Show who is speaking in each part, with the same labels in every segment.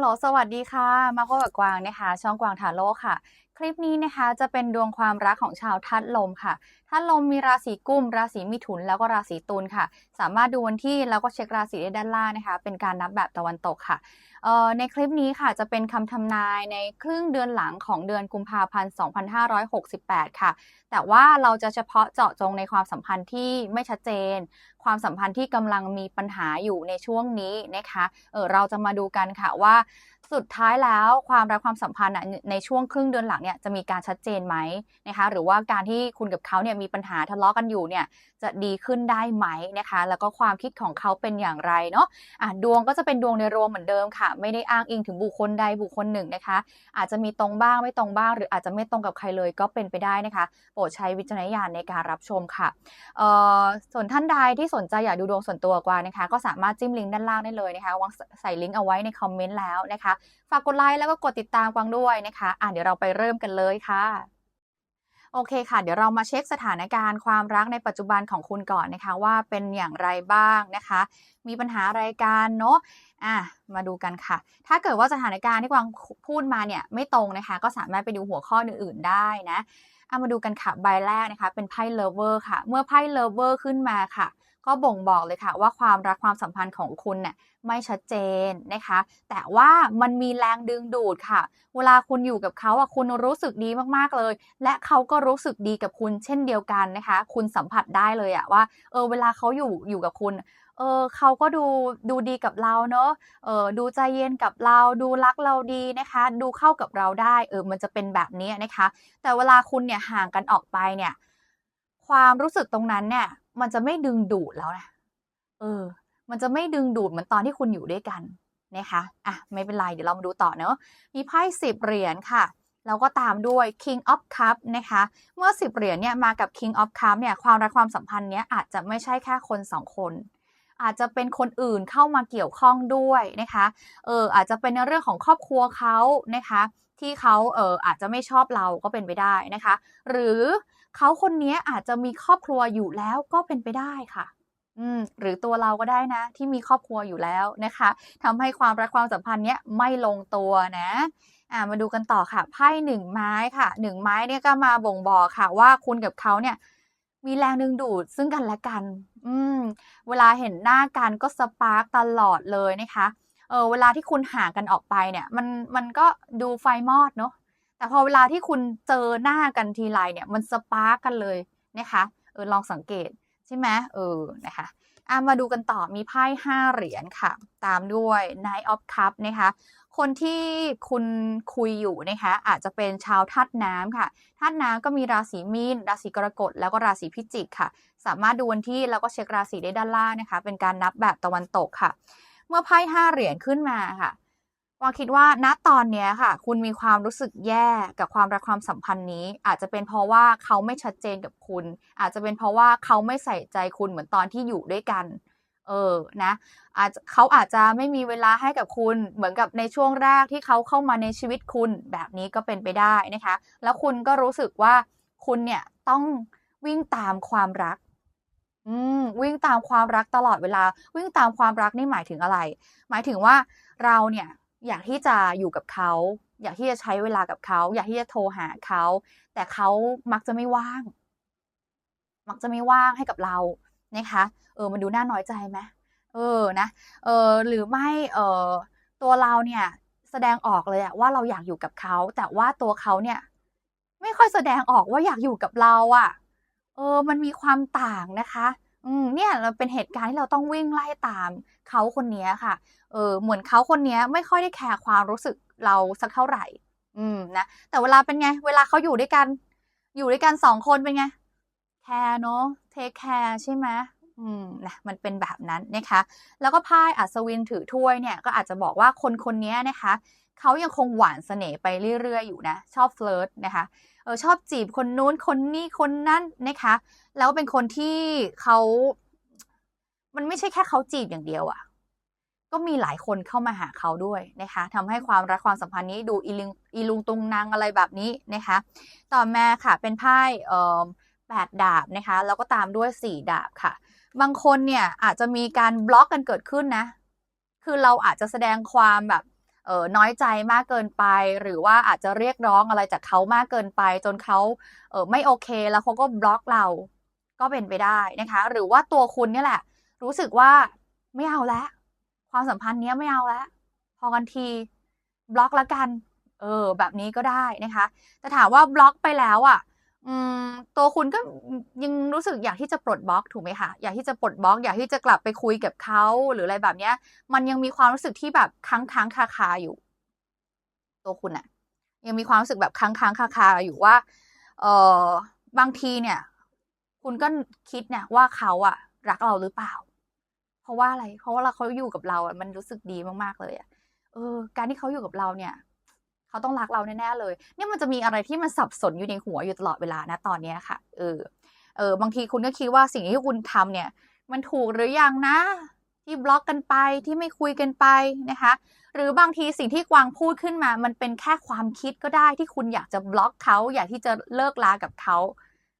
Speaker 1: ลโหลสวัสดีค่ะ มาพบกับกวางนะคะ ช่องกวางทาโลกค่ะ คลิปนี้นะคะจะเป็นดวงความรักของชาวทัดลมค่ะ ทัดลมมีราศีกุม ราศีมิถุน แล้วก็ราศีตุลค่ะ สามารถดูวันที่แล้วก็เช็คราศีได้ด้านล่างนะคะ เป็นการนับแบบตะวันตกค่ะ ในคลิปนี้ค่ะจะเป็นคำทำนายในครึ่งเดือนหลังของเดือนกุมภาพันธ์ 2568 ค่ะ แต่ว่าเราจะเฉพาะเจาะจงในความสัมพันธ์ที่ไม่ชัดเจน ความสัมพันธ์ที่กำลังมีปัญหาอยู่ในช่วงนี้นะคะเออเราจะมาดูกันค่ะว่า สุดท้ายแล้วความรักความสัมพันธ์ในช่วงครึ่งเดือนหลังเนี่ยจะมีการชัดเจนไหมนะคะ หรือว่าการที่คุณกับเขาเนี่ยมีปัญหาทะเลาะกันอยู่เนี่ย จะดีขึ้นได้ไหมนะคะ แล้วก็ความคิดของเขาเป็นอย่างไรเนาะะดวงก็จะเป็นดวงในรวมเหมือนเดิมค่ะ ไม่ได้อ้างอิงถึงบุคคลใดบุคคลหนึ่งนะคะ อาจจะมีตรงบ้างไม่ตรงบ้าง หรืออาจจะไม่ตรงกับใครเลยก็เป็นไปได้นะคะ โปรดใช้วิจารณญาณในการรับชมค่ะเออส่วนท่านใดที่สนใจอยากดูดวงส่วนตัวกว่านะคะ ก็สามารถจิ้มลิงก์ด้านล่างได้เลยนะคะวางใส่ลิงก์เอาไว้ในคอมเมนต์แล้วนะคะ ฝากกดไลค์แล้วก็กดติดตามกวางด้วยนะคะ อะเดี๋ยวเราไปเริ่มกันเลยค่ะ โอเคค่ะ เดี๋ยวเรามาเช็คสถานการณ์ความรักในปัจจุบันของคุณก่อนนะคะว่าเป็นอย่างไรบ้างนะคะ มีปัญหาอะไรกันเนาะอะมาดูกันค่ะ ถ้าเกิดว่าสถานการณ์ที่กวางพูดมาเนี่ยไม่ตรงนะคะ ก็สามารถไปดูหัวข้ออื่นๆได้นะเอามาดูกันค่ะใบแรกนะคะ เป็นไพ่เลเวอร์ค่ะ เมื่อไพ่เลเวอร์ขึ้นมาค่ะ ก็บ่งบอกเลยค่ะ ว่าความรักความสัมพันธ์ของคุณเนี่ยไม่ชัดเจนนะคะ แต่ว่ามันมีแรงดึงดูดค่ะ เวลาคุณอยู่กับเขาอะคุณรู้สึกดีมากๆเลย และเขาก็รู้สึกดีกับคุณเช่นเดียวกันนะคะ คุณสัมผัสได้เลยอะว่าเออเวลาเขาอยู่อยู่กับคุณเออเขาก็ดูดูดีกับเราเนอะเออดูใจเย็นกับเรา ดูรักเราดีนะคะ ดูเข้ากับเราได้ เออมันจะเป็นแบบนี้นะคะ แต่เวลาคุณเนี่ยห่างกันออกไปเนี่ย ความรู้สึกตรงนั้นเนี่ย มันจะไม่ดึงดูดแล้วนะเออ มันจะไม่ดึงดูดเหมือนตอนที่คุณอยู่ด้วยกันนะคะอะไม่เป็นไร เดี๋ยวเรามาดูต่อเนอะมีไพ่สิบเหรียญค่ะแล้วก็ตามด้วย King of Cup นะคะ เมื่อสิบเหรียญเนี่ยมากับ King of Cup เนี่ยความรักความสัมพันธ์เนี้ยอาจจะไม่ใช่แค่คนสองคน อาจจะเป็นคนอื่นเข้ามาเกี่ยวข้องด้วยนะคะเอออาจจะเป็นในเรื่องของครอบครัวเขานะคะ ที่เขาเอออาจจะไม่ชอบเราก็เป็นไปได้นะคะ หรือ เขาคนนี้อาจจะมีครอบครัวอยู่แล้วก็เป็นไปได้ค่ะอืมหรือตัวเราก็ได้นะ ที่มีครอบครัวอยู่แล้วนะคะทำให้ความรักความสัมพันธ์เนี้ยไม่ลงตัวนะอ่ามาดูกันต่อค่ะไพ่หนึ่งไม้ค่ะหนึ่งไม้เนี่ยก็มาบ่งบอกค่ะ ว่าคุณกับเขาเนี่ย มีแรงดึงดูดซึ่งกันและกัน อืม เวลาเห็นหน้ากันก็สปาร์กตลอดเลยนะคะเออเวลาที่คุณห่างกันออกไปเนี่ย มันมันก็ดูไฟมอดเนาะ แต่พอเวลาที่คุณเจอหน้ากันทีไรเนี่ย มันสปาร์กกันเลยนะคะเออลองสังเกตใช่ไหมเออนะคะอะมาดูกันต่อมีไพ่ห้าเหรียญค่ะ ตามด้วย Knight of Cup นะคะ คนที่คุณคุยอยู่นะคะ อาจจะเป็นชาวธาตุน้ำค่ะธาตุน้ำก็มีราศีมีน ราศีกรกฎแล้วก็ราศีพิจิกค่ะ สามารถดูวันที่แล้วก็เช็คราศีได้ด้านล่างนะคะ เป็นการนับแบบตะวันตกค่ะ เมื่อไพ่ห้าเหรียญขึ้นมาค่ะ วาคิดว่าณตอนนี้ค่ะ คุณมีความรู้สึกแย่กับความรักความสัมพันธ์นี้ อาจจะเป็นเพราะว่าเขาไม่ชัดเจนกับคุณ อาจจะเป็นเพราะว่าเขาไม่ใส่ใจคุณเหมือนตอนที่อยู่ด้วยกัน เออนะอาจเขาอาจจะไม่มีเวลาให้กับคุณเหมือนกับในช่วงแรกที่เขาเข้ามาในชีวิตคุณแบบนี้ก็เป็นไปได้นะคะ แล้วคุณก็รู้สึกว่าคุณเนี่ยต้องวิ่งตามความรักอืมวิ่งตามความรักตลอดเวลา วิ่งตามความรักนี่หมายถึงอะไร หมายถึงว่าเราเนี่ย อยากที่จะอยู่กับเขา อยากที่จะใช้เวลากับเขา อยากที่จะโทรหาเขา แต่เขามักจะไม่ว่าง มักจะไม่ว่างให้กับเรานะคะ เออ มันดูน่าน้อยใจไหมเออนะ เออหรือไม่เออตัวเราเนี่ยแสดงออกเลยอะว่าเราอยากอยู่กับเขา แต่ว่าตัวเขาเนี่ย ไม่ค่อยแสดงออกว่าอยากอยู่กับเราอะเออ มันมีความต่างนะคะ อืมเนี่ยเราเป็นเหตุการณ์ที่เราต้องวิ่งไล่ตามเขาคนนี้ค่ะ เออเหมือนเขาคนนี้ไม่ค่อยได้แคร์ความรู้สึกเราสักเท่าไหร่ อืมนะแต่เวลาเป็นไง เวลาเขาอยู่ด้วยกัน อยู่ด้วยกันสองคนเป็นไงแคร์เนาะเทคแคร์ใช่ไหมอืมนะมันเป็นแบบนั้นนะคะ แล้วก็ไพ่อัศวินถือถ้วยเนี่ยก็อาจจะบอกว่าคนคนนี้นะคะเขายังคงหวานเสน่ห์ไปเรื่อยๆอยู่นะ ชอบเฟลิร์ตนะคะ ออชอบจีบคนนู้นคนนี้คนนั้นนะคะ แล้วเป็นคนที่เขามันไม่ใช่แค่เขาจีบอย่างเดียวอะก็มีหลายคนเข้ามาหาเขาด้วยนะคะทำให้ความรักความสัมพันธ์นี้ดูอีลุงอีลุงตุงนางอะไรแบบนี้นะคะ ต่อมาค่ะเป็นไพ่เอ่อแปดดาบนะคะ แล้วก็ตามด้วยสี่ดาบค่ะ บางคนเนี่ยอาจจะมีการบล็อกกันเกิดขึ้นนะ คือเราอาจจะแสดงความแบบ อเออน้อยใจมากเกินไป หรือว่าอาจจะเรียกร้องอะไรจากเขามากเกินไป จนเขาเออไม่โอเคแล้วเขาก็บล็อกเราก็เป็นไปได้นะคะ หรือว่าตัวคุณเนี่ยแหละ รู้สึกว่าไม่เอาแล้วความสัมพันธ์เนี้ยไม่เอาแล้วพอกันทีบล็อกแล้วกัน เออ แบบนี้ก็ได้นะคะ แต่ถามว่าบล็อกไปแล้วอะ อืมตัวคุณก็ยังรู้สึกอยากที่จะปลดบล็อกถูกไหมคะอยากที่จะปลดบล็อก อยากที่จะกลับไปคุยกับเขาหรืออะไรแบบเนี้ย มันยังมีความรู้สึกที่แบบค้างค้างคาคาอยู่ ตัวคุณอะยังมีความรู้สึกแบบค้างค้างคาคาอยู่ว่า เออบางทีเนี่ย คุณก็คิดเนี่ยว่าเขาอะรักเราหรือเปล่า เพราะว่าอะไร เพราะว่าเราเขาอยู่กับเราอะมันรู้สึกดีมากๆเลยอะเออ การที่เขาอยู่กับเราเนี่ย เขาต้องรักเราแน่ๆเลย เนี่ยมันจะมีอะไรที่มันสับสนอยู่ในหัวอยู่ตลอดเวลานะตอนเนี้ค่ะ เออ เออ บางทีคุณก็คิดว่าสิ่งที่คุณทำเนี่ย มันถูกหรือยังนะ ที่บล็อกกันไปที่ไม่คุยกันไปนะคะ หรือบางทีสิ่งที่กวางพูดขึ้นมา มันเป็นแค่ความคิดก็ได้ที่คุณอยากจะบล็อกเขาอยากที่จะเลิกลากับเขา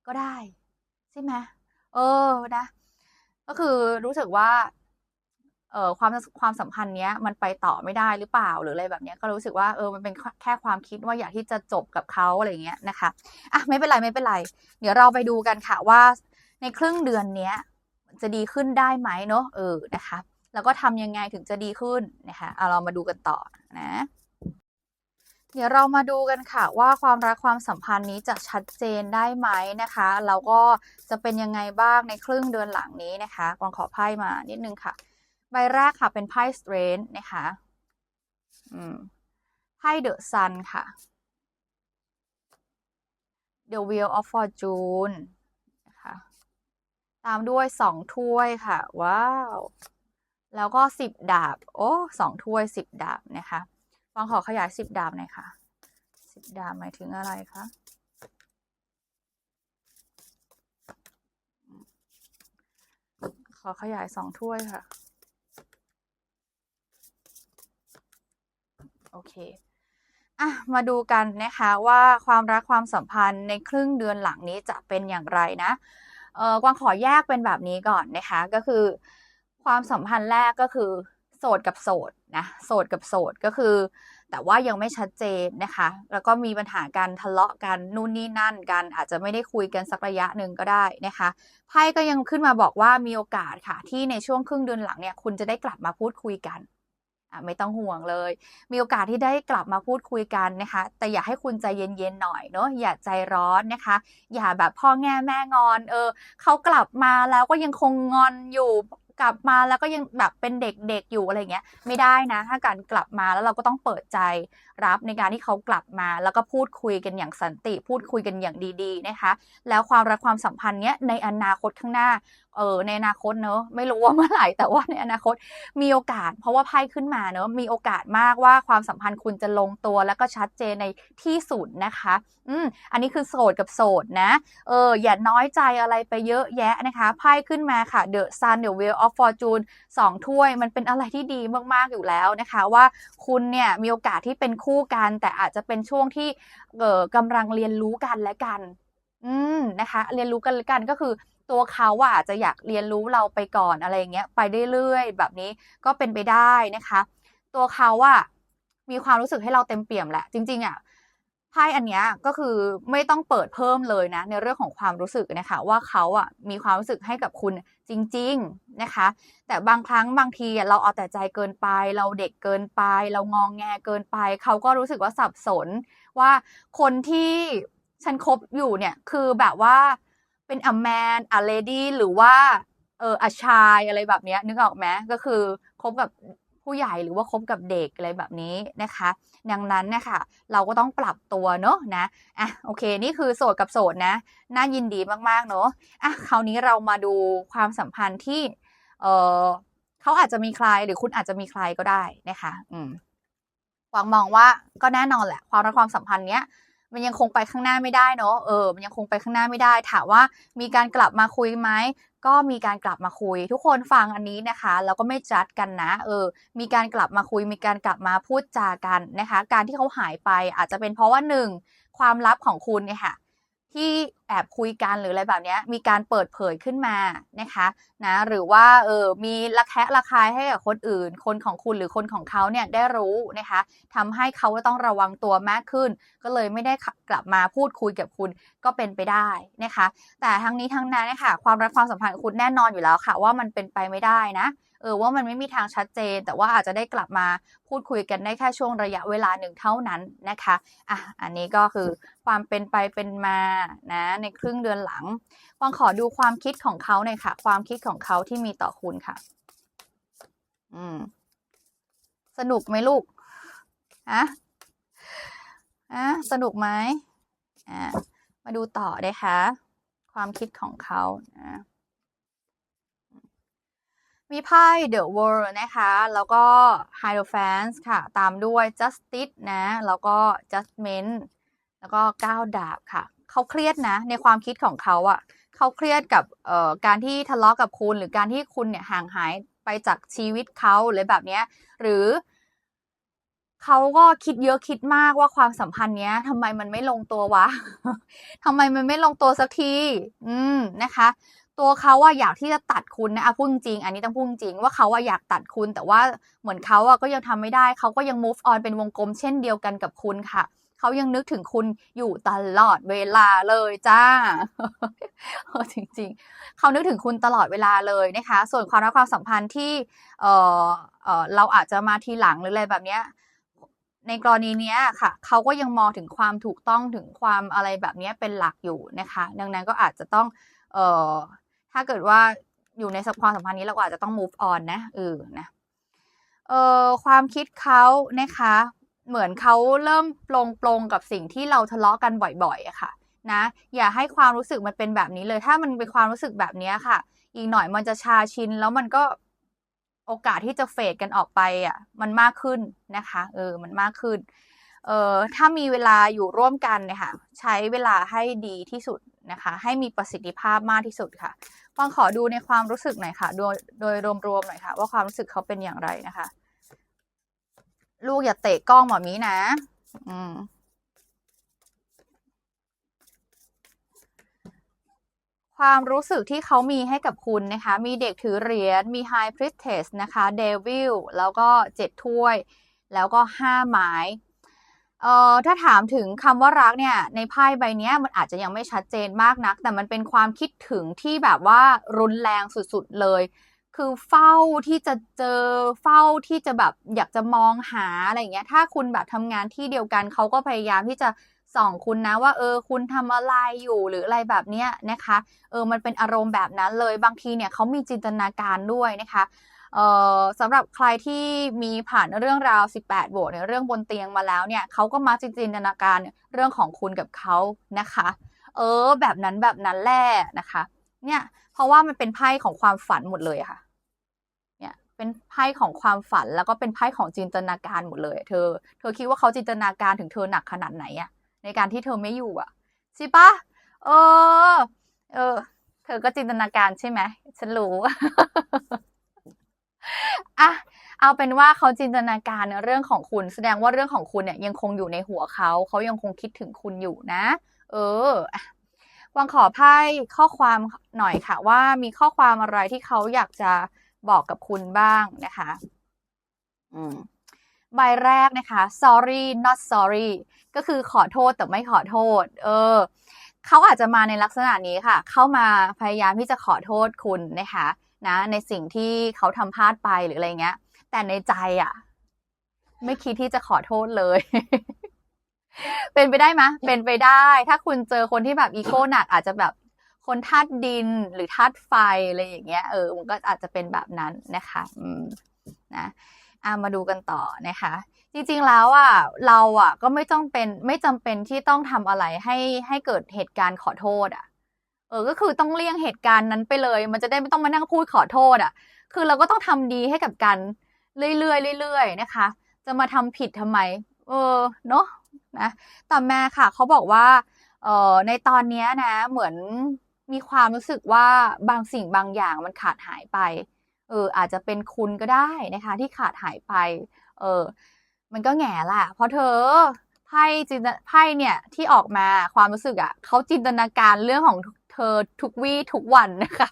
Speaker 1: ก็ได้ ใช่ไหมเออนะ ก็คือรู้สึกว่า ความความสัมพันธ์เนี้ยมันไปต่อไม่ได้หรือเปล่าหรืออะไรแบบเนี้ยก็รู้สึกว่าเออมันเป็นแค่ความคิดว่าอยากที่จะจบกับเขาอะไรเงี้ยนะคะอะไม่เป็นไรไม่เป็นไร เดี๋ยวเราไปดูกันค่ะว่า ในครึ่งเดือนเนี้ยจะดีขึ้นได้ไหมเนอะเออนะคะแล้วก็ทำยังไงถึงจะดีขึ้นนะคะเอาเรามาดูกันต่อนะ เดี๋ยวเรามาดูกันค่ะว่าความรักความสัมพันธ์นี้จะชัดเจนได้ไหมนะคะแล้วก็จะเป็นยังไงบ้างในครึ่งเดือนหลังนี้นะคะกวางขอไพ่มานิดนึงค่ะ ใบแรกค่ะเป็นไพ่ Strength นะคะอืมไพ่ The Sun ค่ะ The Wheel of Fortune นะคะตามด้วยสองถ้วยค่ะ ว้าว แล้วก็สิบดาบ โอ้สองถ้วยสิบดาบนะคะฟังขอขยายสิบดาบหน่อยค่ะสิบดาบหมายถึงอะไรคะขอขยายสองถ้วยค่ะ โอเคอะมาดูกันนะคะว่าความรักความสัมพันธ์ในครึ่งเดือนหลังนี้จะเป็นอย่างไรนะเออกวางขอแยกเป็นแบบนี้ก่อนนะคะก็คือ ความสัมพันธ์แรกก็คือโสดกับโสดนะโสดกับโสดก็คือ แต่ว่ายังไม่ชัดเจนนะคะ แล้วก็มีปัญหาการทะเลาะกันนู่นนี่นั่นกันอาจจะไม่ได้คุยกันสักระยะหนึ่งก็ได้นะคะไพ่ก็ยังขึ้นมาบอกว่ามีโอกาสค่ะที่ในช่วงครึ่งเดือนหลังเนี่ยคุณจะได้กลับมาพูดคุยกัน ไม่ต้องห่วงเลย มีโอกาสที่ได้กลับมาพูดคุยกันนะคะ แต่อย่าให้คุณใจเย็นๆหน่อยเนาะอย่าใจร้อนนะคะ อย่าแบบพ่อแง่แม่งอน เออเขากลับมาแล้วก็ยังคงงอนอยู่ กลับมาแล้วก็ยังแบบเป็นเด็กๆอยู่อะไรเงี้ยไม่ได้นะ ถ้าการกลับมาแล้วเราก็ต้องเปิดใจรับในการที่เขากลับมา แล้วก็พูดคุยกันอย่างสันติ พูดคุยกันอย่างดีๆนะคะ แล้วความรักความสัมพันธ์เนี้ยในอนาคตข้างหน้าเออในอนาคตเนอะไม่รู้ว่าเมื่อไหร่แต่ว่าในอนาคตมีโอกาส เพราะว่าไพ่ขึ้นมาเนอะมีโอกาสมากว่าความสัมพันธ์คุณจะลงตัว แล้วก็ชัดเจนในที่สุดนะคะ อืมอันนี้คือโสดกับโสดนะเอออย่าน้อยใจอะไรไปเยอะแยะนะคะไพ่ขึ้นมาค่ะ The Sun The Wheel of Fortune สองถ้วย มันเป็นอะไรที่ดีมากๆอยู่แล้วนะคะ ว่าคุณเนี่ยมีโอกาสที่เป็นคู่กัน แต่อาจจะเป็นช่วงที่เออกำลังเรียนรู้กันและกัน อืมนะคะ เรียนรู้กันและกันก็คือตัวเขาอะอาจจะอยากเรียนรู้เราไปก่อนอะไรเงี้ยไปเรื่อยๆแบบนี้ก็เป็นไปได้นะคะ ตัวเขาอะมีความรู้สึกให้เราเต็มเปี่ยมแหละ จริง ๆอะไพ่อันเนี้ยก็คือไม่ต้องเปิดเพิ่มเลยนะ ในเรื่องของความรู้สึกนะคะ ว่าเขาอะมีความรู้สึกให้กับคุณ จริง ๆนะคะ แต่บางครั้งบางทีเราเอาแต่ใจเกินไป เราเด็กเกินไป เรางองแงเกินไป เขาก็รู้สึกว่าสับสนว่าคนที่ฉันคบอยู่เนี่ยคือแบบว่าเป็น a man a lady หรือว่าเออ a ชายอะไรแบบนี้นึกออกไหมก็คือคบกับ ผู้ใหญ่หรือว่าคบกับเด็กอะไรแบบนี้นะคะ ดังนั้นนะคะเราก็ต้องปรับตัวเนอะนะอะโอเคนี่คือโสดกับโสดนะ น่ายินดีมากๆเนอะอะคราวนี้เรามาดูความสัมพันธ์ที่เออเขาอาจจะมีใครหรือคุณอาจจะมีใครก็ได้นะคะ อืมหวังมองว่าก็แน่นอนแหละ ความรักความสัมพันธ์เนี้ยมันยังคงไปข้างหน้าไม่ได้เนอะเออ มันยังคงไปข้างหน้าไม่ได้ ถามว่ามีการกลับมาคุยไหม ก็มีการกลับมาคุย ทุกคนฟังอันนี้นะคะแล้วก็ไม่จัดกันนะเออมีการกลับมาคุย มีการกลับมาพูดจากันนะคะ การที่เขาหายไปอาจจะเป็นเพราะว่าหนึ่งความลับของคุณเนี่ยค่ะ ที่แอบคุยกันหรืออะไรแบบนี้มีการเปิดเผยขึ้นมานะคะนะหรือว่าเออมีระแคะระคายให้กับคนอื่น คนของคุณหรือคนของเขาเนี่ยได้รู้นะคะทำให้เขาต้องระวังตัวมากขึ้น ก็เลยไม่ได้กลับมาพูดคุยกับคุณก็เป็นไปได้นะคะ แต่ทั้งนี้ทั้งนั้นนะคะความรักความสัมพันธ์ของคุณแน่นอนอยู่แล้วค่ะ ว่ามันเป็นไปไม่ได้นะ เออว่ามันไม่มีทางชัดเจน แต่ว่าอาจจะได้กลับมาพูดคุยกันได้แค่ช่วงระยะเวลาหนึ่งเท่านั้นนะคะอะอันนี้ก็คือความเป็นไปเป็นมานะในครึ่งเดือนหลังวังขอดูความคิดของเขาหน่อยค่ะ ความคิดของเขาที่มีต่อคุณค่ะ อืม สนุกไหมลูกอะอะสนุกไหมอ่ามาดูต่อนะคะความคิดของเขานะ มีไพ่ The World นะคะ แล้วก็ Hierophant ค่ะ ตามด้วย Justice นะ แล้วก็ Judgment แล้วก็ก้าวดาบค่ะ เขาเครียดนะ ในความคิดของเขาอะเขาเครียดกับเอ่อการที่ทะเลาะกับคุณ หรือการที่คุณเนี่ยห่างหายไปจากชีวิตเขาหรือแบบเนี้ย หรือเขาก็คิดเยอะคิดมากว่าความสัมพันธ์เนี้ยทำไมมันไม่ลงตัววะทำไมมันไม่ลงตัวสักที อืมนะคะ ตัวเขาอะอยากที่จะตัดคุณนะอะพูดจริง อันนี้ต้องพูดจริงว่าเขาอะอยากตัดคุณ แต่ว่าเหมือนเขาอะก็ยังทำไม่ได้ เขาก็ยัง move on เป็นวงกลมเช่นเดียวกันกับคุณค่ะเขายังนึกถึงคุณอยู่ตลอดเวลาเลยจ้าจริงๆ เขานึกถึงคุณตลอดเวลาเลยนะคะ ส่วนความรักความสัมพันธ์ที่เออเออเราอาจจะมาทีหลังหรืออะไรแบบเนี้ยในกรณีนี้ค่ะเขาก็ยังมองถึงความถูกต้องถึงความอะไรแบบนี้เป็นหลักอยู่นะคะ ดังนั้นก็อาจจะต้องเออ ถ้าเกิดว่าอยู่ในความสัมพันธ์นี้เราก็อาจจะต้อง move on นะเออนะเออความคิดเขานะคะ เหมือนเขาเริ่มปลงปลงกับสิ่งที่เราทะเลาะกันบ่อยๆอะค่ะ นะ อย่าให้ความรู้สึกมันเป็นแบบนี้เลย ถ้ามันเป็นความรู้สึกแบบนี้ค่ะ อีกหน่อยมันจะชาชินแล้วมันก็โอกาสที่จะเฟดกันออกไปอะ มันมากขึ้นนะคะ เออ มันมากขึ้น เออถ้ามีเวลาอยู่ร่วมกันเนี่ยค่ะ ใช้เวลาให้ดีที่สุด นะคะ ให้มีประสิทธิภาพมากที่สุดค่ะฟังขอดูในความรู้สึกหน่อยค่ะ โดยโดยรวมๆหน่อยค่ะ ว่าความรู้สึกเขาเป็นอย่างไรนะคะ ลูกอย่าเตะกล้องหมอมีนะ อืมความรู้สึกที่เขามีให้กับคุณนะคะ มีเด็กถือเหรียญ มี High Priestess นะคะ Devil แล้วก็เจ็ดถ้วย แล้วก็ห้าไม้ เอ่อถ้าถามถึงคำว่ารักเนี่ย ในไพ่ใบนี้มันอาจจะยังไม่ชัดเจนมากนัก แต่มันเป็นความคิดถึงที่แบบว่ารุนแรงสุดๆเลย คือเฝ้าที่จะเจอเฝ้าที่จะแบบอยากจะมองหาอะไรอย่างเงี้ย ถ้าคุณแบบทำงานที่เดียวกันเขาก็พยายามที่จะส่องคุณนะว่าเออคุณทำอะไรอยู่หรืออะไรแบบเนี้ยนะคะ เออมันเป็นอารมณ์แบบนั้นเลยบางทีเนี่ยเขามีจินตนาการด้วยนะคะ สำหรับใครที่มีผ่านเรื่องราว 18 บวกในเรื่องบนเตียงมาแล้วเนี่ยเขาก็มักจะจินตนาการเรื่องของคุณกับเขานะคะ เออ แบบนั้นแบบนั้นแหละนะคะ เนี่ยเพราะว่ามันเป็นไพ่ของความฝันหมดเลยค่ะ เนี่ยเป็นไพ่ของความฝันแล้วก็เป็นไพ่ของจินตนาการหมดเลย เธอ เธอคิดว่าเขาจินตนาการถึงเธอหนักขนาดไหนอะในการที่เธอไม่อยู่อะใช่ปะเออ เออ เธอก็จินตนาการใช่ไหมฉันรู้ อะเอาเป็นว่าเขาจินตนาการในเรื่องของคุณ แสดงว่าเรื่องของคุณเนี่ยยังคงอยู่ในหัวเขาเขายังคงคิดถึงคุณอยู่นะ เออวังขอไพ่ข้อความหน่อยค่ะ ว่ามีข้อความอะไรที่เขาอยากจะบอกกับคุณบ้างนะคะ อืมใบแรกนะคะ sorry not sorry ก็คือขอโทษแต่ไม่ขอโทษ เออ เขาอาจจะมาในลักษณะนี้ค่ะ เข้ามาพยายามที่จะขอโทษคุณนะคะ นะ ในสิ่งที่เขาทำพลาดไปหรืออะไรเงี้ย แต่ในใจอะ ไม่คิดที่จะขอโทษเลย เป็นไปได้ไหมเป็นไปได้ ถ้าคุณเจอคนที่แบบอีโก้หนัก อาจจะแบบคนธาตุดินหรือธาตุไฟอะไรอย่างเงี้ยเออมันก็อาจจะเป็นแบบนั้นนะคะ อืมนะอามาดูกันต่อนะคะ จริงๆแล้วอะเราอะ ก็ไม่ต้องเป็นไม่จำเป็นที่ต้องทำอะไรให้ให้เกิดเหตุการณ์ขอโทษอะ เออ ก็คือต้องเลี่ยงเหตุการณ์นั้นไปเลย มันจะได้ไม่ต้องมานั่งพูดขอโทษอะ คือเราก็ต้องทำดีให้กับกันเรื่อยๆเรื่อยๆนะคะ จะมาทำผิดทำไม เออ เนาะนะต่อมาค่ะ เขาบอกว่า เออในตอนนี้นะ เหมือนมีความรู้สึกว่าบางสิ่งบางอย่างมันขาดหายไป เออ อาจจะเป็นคุณก็ได้นะคะ ที่ขาดหายไป เออ มันก็แง่ละเพราะเธอไพ่จินไพ่เนี่ยที่ออกมาความรู้สึกอะ่ะเขาจินตนาการเรื่องของ อทุกวี่ทุกวันนะคะ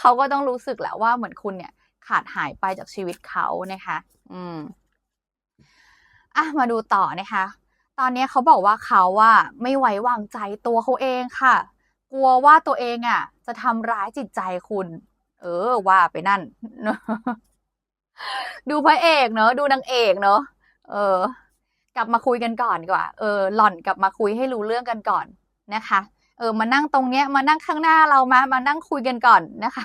Speaker 1: เขาก็ต้องรู้สึกแหละว่าเหมือนคุณเนี่ย ขาดหายไปจากชีวิตเขานะคะ อืมอะมาดูต่อนะคะ ตอนนี้เขาบอกว่าเขาว่าไม่ไว้วางใจตัวเขาเองค่ะ กลัวว่าตัวเองอะ จะทำร้ายจิตใจคุณ เออ ว่าไปนั่น ดูพระเอกเนอะดูนางเอกเนอะเออ กลับมาคุยกันก่อนดีกว่า เออ หล่อนกลับมาคุยให้รู้เรื่องกันก่อนนะคะ เออมานั่งตรงเนี้ย มานั่งข้างหน้าเรามามานั่งคุยกันก่อนนะคะ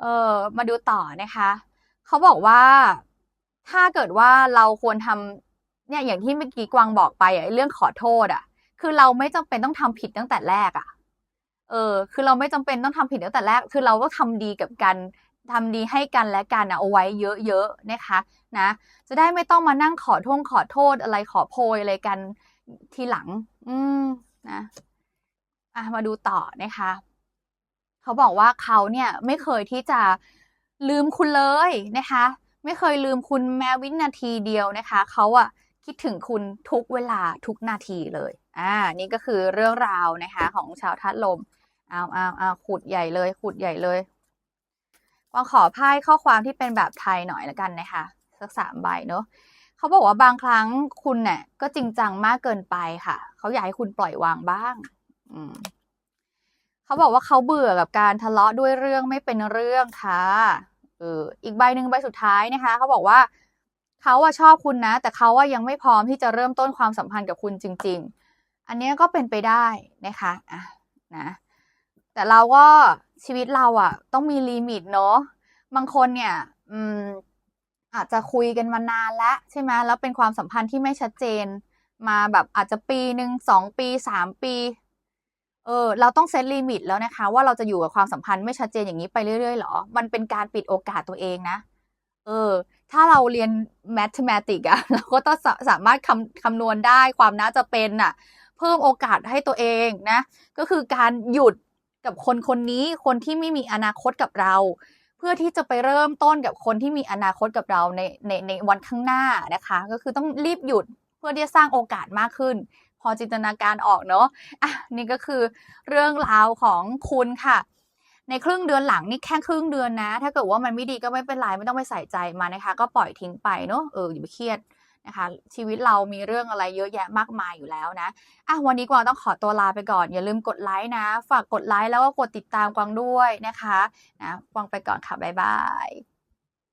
Speaker 1: เออมาดูต่อนะคะเขาบอกว่าถ้าเกิดว่าเราควรทำเนี่ยอย่างที่เมื่อกี้กวางบอกไปอะเรื่องขอโทษอะคือเราไม่จำเป็นต้องทำผิดตั้งแต่แรกอะเออ คือเราไม่จำเป็นต้องทำผิดตั้งแต่แรก คือเราก็ทำดีกับกันทำดีให้กันและกันอะเอาไว้เยอะๆนะคะ นะ จะได้ไม่ต้องมานั่งขอโทษขอโทษอะไรขอโพยอะไรกันทีหลัง อืมนะ อะมาดูต่อนะคะ เขาบอกว่าเขาเนี่ยไม่เคยที่จะลืมคุณเลยนะคะ ไม่เคยลืมคุณแม้วินาทีเดียวนะคะ เขาอะคิดถึงคุณทุกเวลาทุกนาทีเลย อ่า นี่ก็คือเรื่องราวนะคะ ของชาวทัดลมเอาเอาเอาขุดใหญ่เลย ขุดใหญ่เลยกวางขอไพ่ข้อความที่เป็นแบบไทยหน่อยละกันนะคะ สักสามใบเนอะเขาบอกว่าบางครั้งคุณเนี่ยก็จริงจังมากเกินไปค่ะ เขาอยากให้คุณปล่อยวางบ้าง อืมเขาบอกว่าเขาเบื่อกับการทะเลาะด้วยเรื่องไม่เป็นเรื่องค่ะเอออีกใบหนึ่งใบสุดท้ายนะคะเขาบอกว่าเขาอะชอบคุณนะ แต่เขาว่ายังไม่พร้อมที่จะเริ่มต้นความสัมพันธ์กับคุณจริง ๆ อันนี้ก็เป็นไปได้นะคะอะนะแต่เราก็ชีวิตเราอะต้องมีลิมิตเนาะบางคนเนี่ย อืม อาจจะคุยกันมานานแล้วใช่ไหมแล้วเป็นความสัมพันธ์ที่ไม่ชัดเจน มาแบบอาจจะปีหนึ่งสองปีสามปี เออเราต้องเซตลิมิตแล้วนะคะ ว่าเราจะอยู่กับความสัมพันธ์ไม่ชัดเจนอย่างนี้ไปเรื่อยๆหรอ มันเป็นการปิดโอกาสตัวเองนะ เออ ถ้าเราเรียน mathematics อะเราก็ต้องสาสามารถคำคำนวณได้ความน่าจะเป็นอะเพิ่มโอกาสให้ตัวเองนะ ก็คือการหยุดกับคนคนนี้คนที่ไม่มีอนาคตกับเรา เพื่อที่จะไปเริ่มต้นกับคนที่มีอนาคตกับเราในในในวันข้างหน้านะคะ ก็คือต้องรีบหยุดเพื่อที่จะสร้างโอกาสมากขึ้น พอจินตนาการออกเนาะอะนี่ก็คือเรื่องราวของคุณค่ะ ในครึ่งเดือนหลังนี่แค่ครึ่งเดือนนะ ถ้าเกิดว่ามันไม่ดีก็ไม่เป็นไรไม่ต้องไปใส่ใจมานะคะ ก็ปล่อยทิ้งไปเนาะเอออย่าไปเครียดนะคะชีวิตเรามีเรื่องอะไรเยอะแยะมากมายอยู่แล้วนะอะวันนี้กวางต้องขอตัวลาไปก่อน อย่าลืมกดไลค์นะ ฝากกดไลค์แล้วก็กดติดตามกวางด้วยนะคะนะกวางไปก่อนค่ะบ๊ายบาย